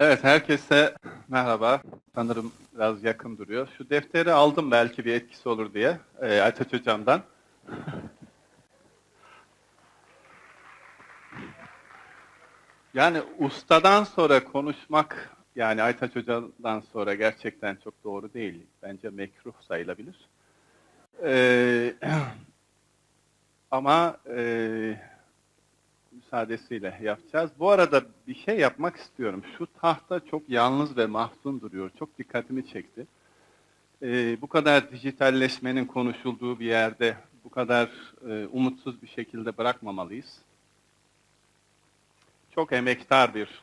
Evet, herkese merhaba. Sanırım biraz yakın duruyor. Şu defteri aldım belki bir etkisi olur diye e, Aytaç Hocam'dan. Yani ustadan sonra konuşmak, yani Aytaç Hoca'dan sonra gerçekten çok doğru değil. Bence mekruh sayılabilir. Ee, ama e, müsaadesiyle yapacağız. Bu arada bir şey yapmak istiyorum. Şu tahta çok yalnız ve mahzun duruyor. Çok dikkatimi çekti. Ee, bu kadar dijitalleşmenin konuşulduğu bir yerde bu kadar e, umutsuz bir şekilde bırakmamalıyız. Çok emektar bir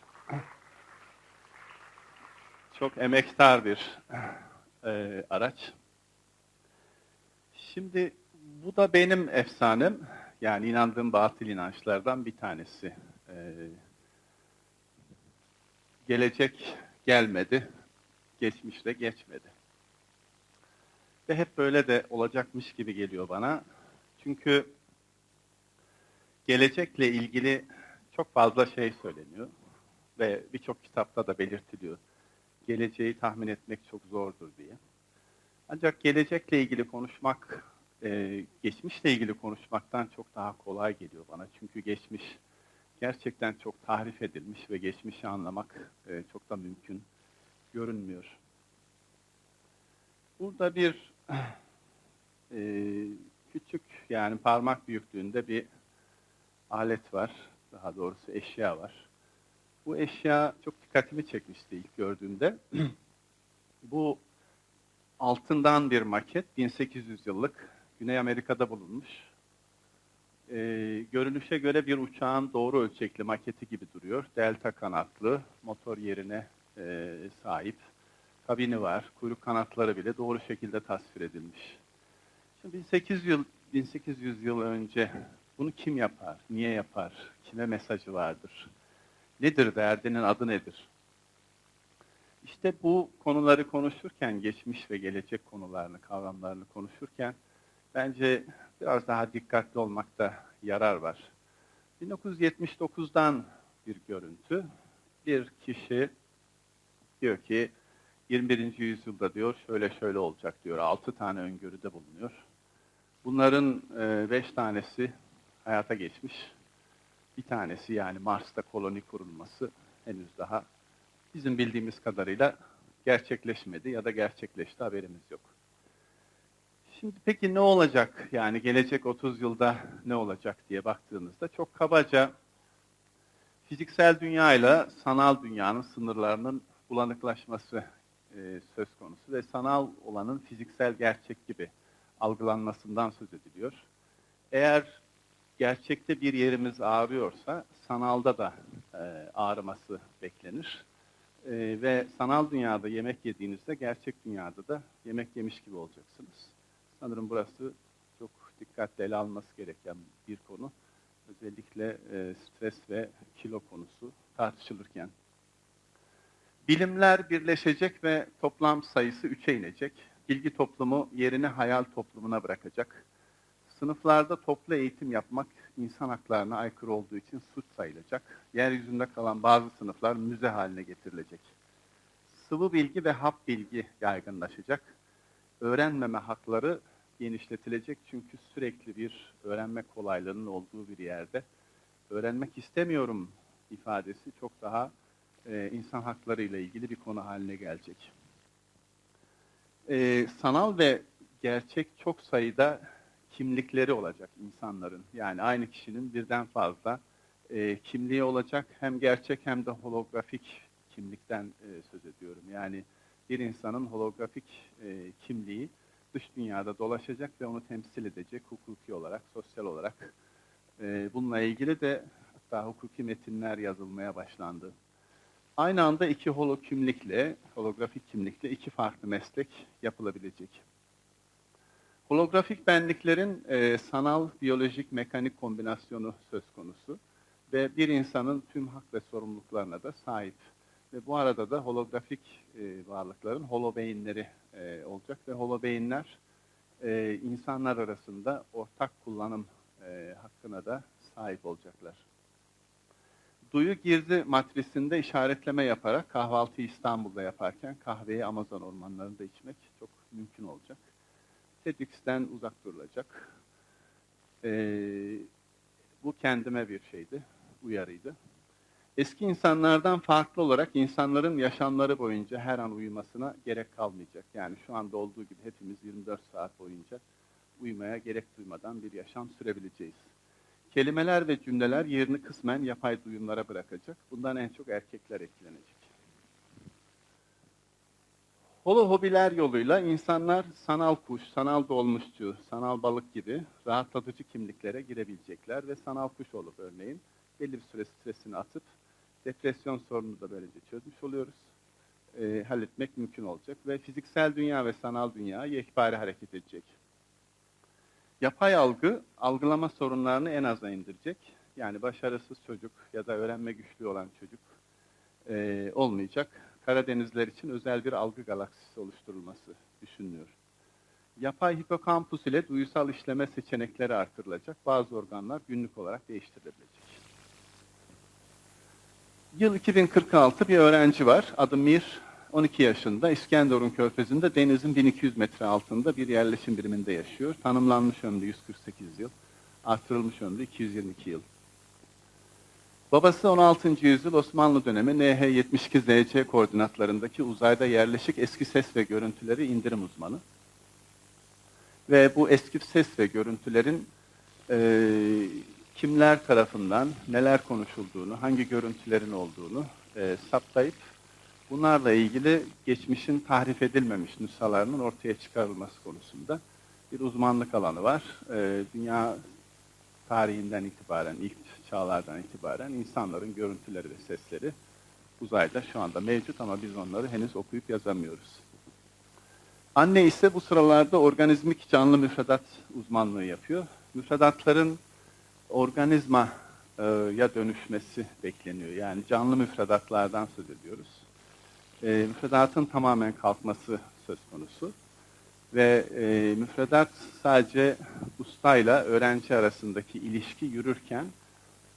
çok emektar bir e, araç. Şimdi bu da benim efsanem. Yani inandığım batıl inançlardan bir tanesi. Ee, gelecek gelmedi, geçmiş de geçmedi. Ve hep böyle de olacakmış gibi geliyor bana. Çünkü gelecekle ilgili çok fazla şey söyleniyor ve birçok kitapta da belirtiliyor. Geleceği tahmin etmek çok zordur diye. Ancak gelecekle ilgili konuşmak e, geçmişle ilgili konuşmaktan çok daha kolay geliyor bana. Çünkü geçmiş gerçekten çok tahrif edilmiş ve geçmişi anlamak e, çok da mümkün görünmüyor. Burada bir e, küçük yani parmak büyüklüğünde bir alet var. Daha doğrusu eşya var. Bu eşya çok dikkatimi çekmişti ilk gördüğümde. Bu altından bir maket, 1800 yıllık Güney Amerika'da bulunmuş. Ee, görünüşe göre bir uçağın doğru ölçekli maketi gibi duruyor. Delta kanatlı, motor yerine e, sahip. Kabini var, kuyruk kanatları bile doğru şekilde tasvir edilmiş. Şimdi 1800 yıl, 1800 yıl önce bunu kim yapar, niye yapar, kime mesajı vardır, nedir derdinin adı nedir? İşte bu konuları konuşurken, geçmiş ve gelecek konularını, kavramlarını konuşurken bence biraz daha dikkatli olmakta yarar var. 1979'dan bir görüntü. Bir kişi diyor ki 21. yüzyılda diyor şöyle şöyle olacak diyor. 6 tane öngörüde bulunuyor. Bunların 5 tanesi hayata geçmiş. Bir tanesi yani Mars'ta koloni kurulması henüz daha bizim bildiğimiz kadarıyla gerçekleşmedi ya da gerçekleşti haberimiz yok. Şimdi peki ne olacak? Yani gelecek 30 yılda ne olacak diye baktığınızda çok kabaca fiziksel dünyayla sanal dünyanın sınırlarının bulanıklaşması e, söz konusu ve sanal olanın fiziksel gerçek gibi algılanmasından söz ediliyor. Eğer gerçekte bir yerimiz ağrıyorsa sanalda da e, ağrıması beklenir. E, ve sanal dünyada yemek yediğinizde gerçek dünyada da yemek yemiş gibi olacaksınız. Sanırım burası çok dikkatli ele alması gereken bir konu. Özellikle e, stres ve kilo konusu tartışılırken. Bilimler birleşecek ve toplam sayısı 3'e inecek. Bilgi toplumu yerini hayal toplumuna bırakacak. Sınıflarda toplu eğitim yapmak insan haklarına aykırı olduğu için suç sayılacak. Yeryüzünde kalan bazı sınıflar müze haline getirilecek. Sıvı bilgi ve hap bilgi yaygınlaşacak. Öğrenmeme hakları genişletilecek çünkü sürekli bir öğrenme kolaylığının olduğu bir yerde öğrenmek istemiyorum ifadesi çok daha e, insan hakları ile ilgili bir konu haline gelecek. E, sanal ve gerçek çok sayıda kimlikleri olacak insanların. Yani aynı kişinin birden fazla e, kimliği olacak. Hem gerçek hem de holografik kimlikten e, söz ediyorum. Yani bir insanın holografik e, kimliği dış dünyada dolaşacak ve onu temsil edecek hukuki olarak, sosyal olarak. E, bununla ilgili de hatta hukuki metinler yazılmaya başlandı. Aynı anda iki holo kimlikle, holografik kimlikle iki farklı meslek yapılabilecek. Holografik benliklerin e, sanal, biyolojik, mekanik kombinasyonu söz konusu ve bir insanın tüm hak ve sorumluluklarına da sahip. Ve bu arada da holografik e, varlıkların holobeyinleri e, olacak ve holobeyinler e, insanlar arasında ortak kullanım e, hakkına da sahip olacaklar. duyu girdi matrisinde işaretleme yaparak kahvaltıyı İstanbul'da yaparken kahveyi Amazon ormanlarında içmek çok mümkün olacak. TEDx'ten uzak durulacak. Ee, bu kendime bir şeydi, uyarıydı. Eski insanlardan farklı olarak insanların yaşamları boyunca her an uyumasına gerek kalmayacak. Yani şu anda olduğu gibi hepimiz 24 saat boyunca uyumaya gerek duymadan bir yaşam sürebileceğiz. Kelimeler ve cümleler yerini kısmen yapay duyumlara bırakacak. Bundan en çok erkekler etkilenecek. Holo hobiler yoluyla insanlar sanal kuş, sanal dolmuşçu, sanal balık gibi rahatlatıcı kimliklere girebilecekler ve sanal kuş olup örneğin belli bir süre stresini atıp depresyon sorununu da böylece çözmüş oluyoruz. E, halletmek mümkün olacak ve fiziksel dünya ve sanal dünya yekpare hareket edecek. Yapay algı, algılama sorunlarını en aza indirecek. Yani başarısız çocuk ya da öğrenme güçlüğü olan çocuk e, olmayacak. Karadenizler için özel bir algı galaksisi oluşturulması düşünülüyor. Yapay hipokampus ile duyusal işleme seçenekleri artırılacak. Bazı organlar günlük olarak değiştirilebilecek. Yıl 2046 bir öğrenci var. Adı Mir. 12 yaşında İskenderun Körfezi'nde denizin 1200 metre altında bir yerleşim biriminde yaşıyor. Tanımlanmış ömrü 148 yıl. Artırılmış ömrü 222 yıl. Babası 16. yüzyıl Osmanlı dönemi NH72ZC koordinatlarındaki uzayda yerleşik eski ses ve görüntüleri indirim uzmanı. Ve bu eski ses ve görüntülerin e, kimler tarafından neler konuşulduğunu, hangi görüntülerin olduğunu e, saptayıp bunlarla ilgili geçmişin tahrif edilmemiş nüshalarının ortaya çıkarılması konusunda bir uzmanlık alanı var. E, dünya tarihinden itibaren, ilk çağlardan itibaren insanların görüntüleri ve sesleri uzayda şu anda mevcut ama biz onları henüz okuyup yazamıyoruz. Anne ise bu sıralarda organizmik canlı müfredat uzmanlığı yapıyor. Müfredatların organizma e, ya dönüşmesi bekleniyor. Yani canlı müfredatlardan söz ediyoruz. E, müfredatın tamamen kalkması söz konusu. Ve e, müfredat sadece ustayla öğrenci arasındaki ilişki yürürken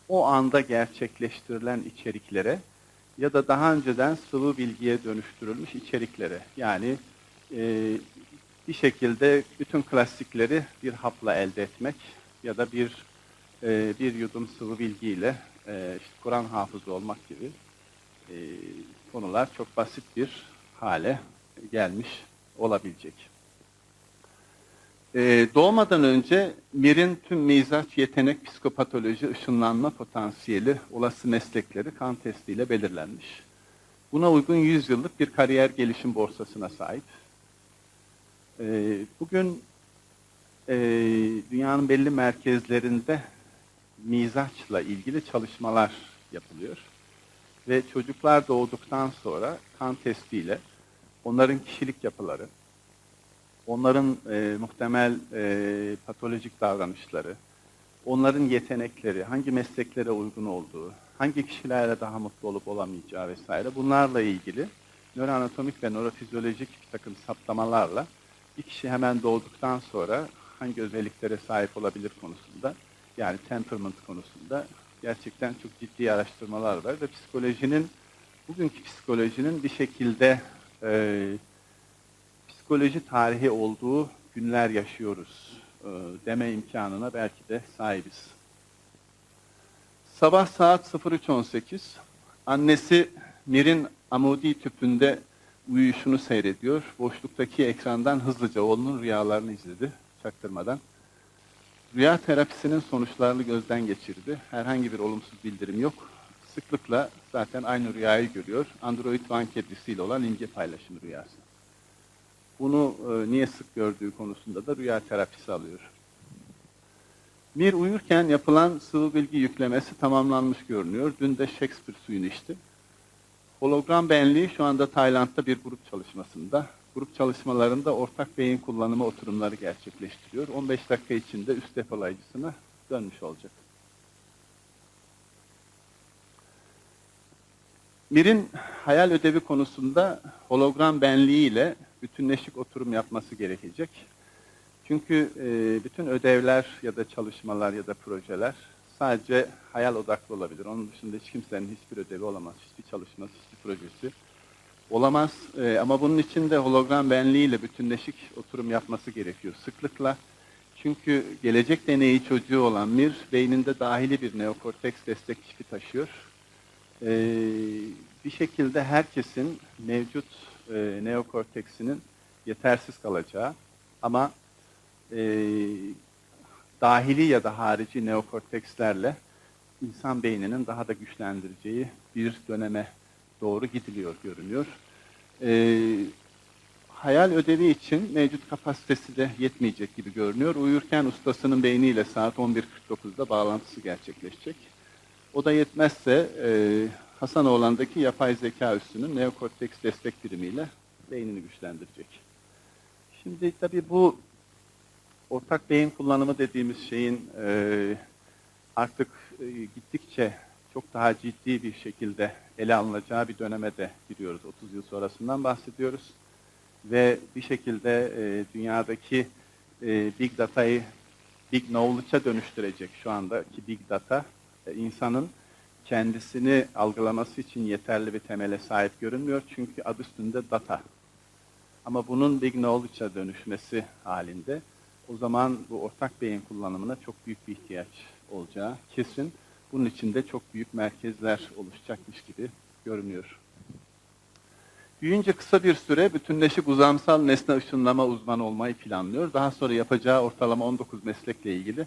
o anda gerçekleştirilen içeriklere ya da daha önceden sıvı bilgiye dönüştürülmüş içeriklere yani e, bir şekilde bütün klasikleri bir hapla elde etmek ya da bir e, bir yudum sıvı bilgiyle e, işte Kur'an hafızı olmak gibi e, konular çok basit bir hale gelmiş olabilecek. E, doğmadan önce Mir'in tüm mizaç, yetenek, psikopatoloji, ışınlanma potansiyeli, olası meslekleri kan testiyle belirlenmiş. Buna uygun 100 yıllık bir kariyer gelişim borsasına sahip. E, bugün e, dünyanın belli merkezlerinde mizaçla ilgili çalışmalar yapılıyor. Ve çocuklar doğduktan sonra kan testiyle onların kişilik yapıları, onların e, muhtemel e, patolojik davranışları, onların yetenekleri, hangi mesleklere uygun olduğu, hangi kişilerle daha mutlu olup olamayacağı vesaire bunlarla ilgili nöroanatomik ve nörofizyolojik bir takım saptamalarla bir kişi hemen doğduktan sonra hangi özelliklere sahip olabilir konusunda yani temperament konusunda gerçekten çok ciddi araştırmalar var ve psikolojinin bugünkü psikolojinin bir şekilde e, psikoloji tarihi olduğu günler yaşıyoruz e, deme imkanına belki de sahibiz. Sabah saat 03.18 annesi Mir'in amudi tüpünde uyuyuşunu seyrediyor. Boşluktaki ekrandan hızlıca oğlunun rüyalarını izledi çaktırmadan. Rüya terapisinin sonuçlarını gözden geçirdi. Herhangi bir olumsuz bildirim yok. Sıklıkla zaten aynı rüyayı görüyor. Android One kedisiyle olan imge paylaşımı rüyası. Bunu e, niye sık gördüğü konusunda da rüya terapisi alıyor. Mir uyurken yapılan sıvı bilgi yüklemesi tamamlanmış görünüyor. Dün de Shakespeare suyunu içti. Hologram benliği şu anda Tayland'da bir grup çalışmasında. Grup çalışmalarında ortak beyin kullanımı oturumları gerçekleştiriyor. 15 dakika içinde üst depolayıcısına dönmüş olacak. Mir'in hayal ödevi konusunda hologram benliği ile bütünleşik oturum yapması gerekecek. Çünkü e, bütün ödevler ya da çalışmalar ya da projeler sadece hayal odaklı olabilir. Onun dışında hiç kimsenin hiçbir ödevi olamaz, hiçbir çalışması, hiçbir projesi olamaz. Ee, ama bunun için de hologram benliğiyle bütünleşik oturum yapması gerekiyor sıklıkla. Çünkü gelecek deneyi çocuğu olan Mir, beyninde dahili bir neokorteks destek çipi taşıyor. Ee, bir şekilde herkesin mevcut e, neokorteksinin yetersiz kalacağı ama e, dahili ya da harici neokortekslerle insan beyninin daha da güçlendireceği bir döneme doğru gidiliyor görünüyor. Ee, hayal ödevi için mevcut kapasitesi de yetmeyecek gibi görünüyor. Uyurken ustasının beyniyle saat 11.49'da bağlantısı gerçekleşecek. O da yetmezse e, Hasanoğlan'daki yapay zeka üssünün neokorteks destek birimiyle beynini güçlendirecek. Şimdi tabii bu ortak beyin kullanımı dediğimiz şeyin e, artık e, gittikçe daha ciddi bir şekilde ele alınacağı bir döneme de giriyoruz. 30 yıl sonrasından bahsediyoruz. Ve bir şekilde e, dünyadaki e, Big Data'yı Big Knowledge'a dönüştürecek şu andaki Big Data e, insanın kendisini algılaması için yeterli bir temele sahip görünmüyor. Çünkü adı üstünde data. Ama bunun Big Knowledge'a dönüşmesi halinde o zaman bu ortak beyin kullanımına çok büyük bir ihtiyaç olacağı kesin. Bunun için de çok büyük merkezler oluşacakmış gibi görünüyor. Büyüyünce kısa bir süre bütünleşik uzamsal nesne ışınlama uzmanı olmayı planlıyor. Daha sonra yapacağı ortalama 19 meslekle ilgili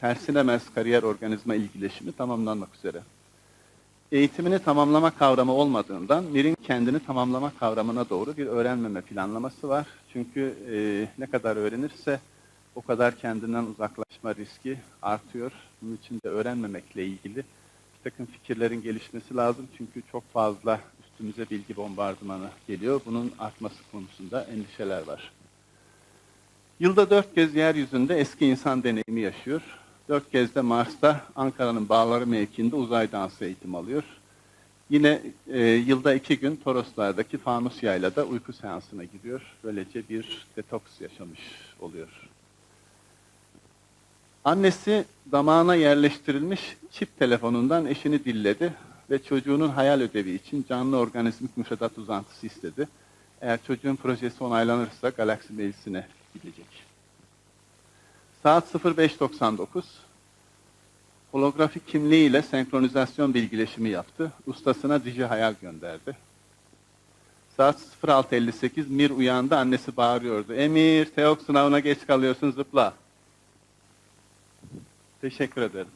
tersinemez kariyer organizma ilgileşimi tamamlanmak üzere. Eğitimini tamamlama kavramı olmadığından Mir'in kendini tamamlama kavramına doğru bir öğrenmeme planlaması var. Çünkü e, ne kadar öğrenirse o kadar kendinden uzaklaşma riski artıyor. Bunun için de öğrenmemekle ilgili bir takım fikirlerin gelişmesi lazım. Çünkü çok fazla üstümüze bilgi bombardımanı geliyor. Bunun artması konusunda endişeler var. Yılda dört kez yeryüzünde eski insan deneyimi yaşıyor. Dört kez de Mars'ta Ankara'nın bağları mevkiinde uzay dansı eğitim alıyor. Yine e, yılda iki gün Toroslar'daki Fanus Yayla'da uyku seansına gidiyor. Böylece bir detoks yaşamış oluyor. Annesi damağına yerleştirilmiş çip telefonundan eşini dilledi ve çocuğunun hayal ödevi için canlı organizmik müfredat uzantısı istedi. Eğer çocuğun projesi onaylanırsa Galaxy Mail'sine gidecek. Saat 05.99 holografik kimliğiyle senkronizasyon bilgileşimi yaptı. Ustasına Digi Hayal gönderdi. Saat 06.58 Mir uyandı, annesi bağırıyordu. Emir, Teok sınavına geç kalıyorsun, zıpla. Teşekkür ederim.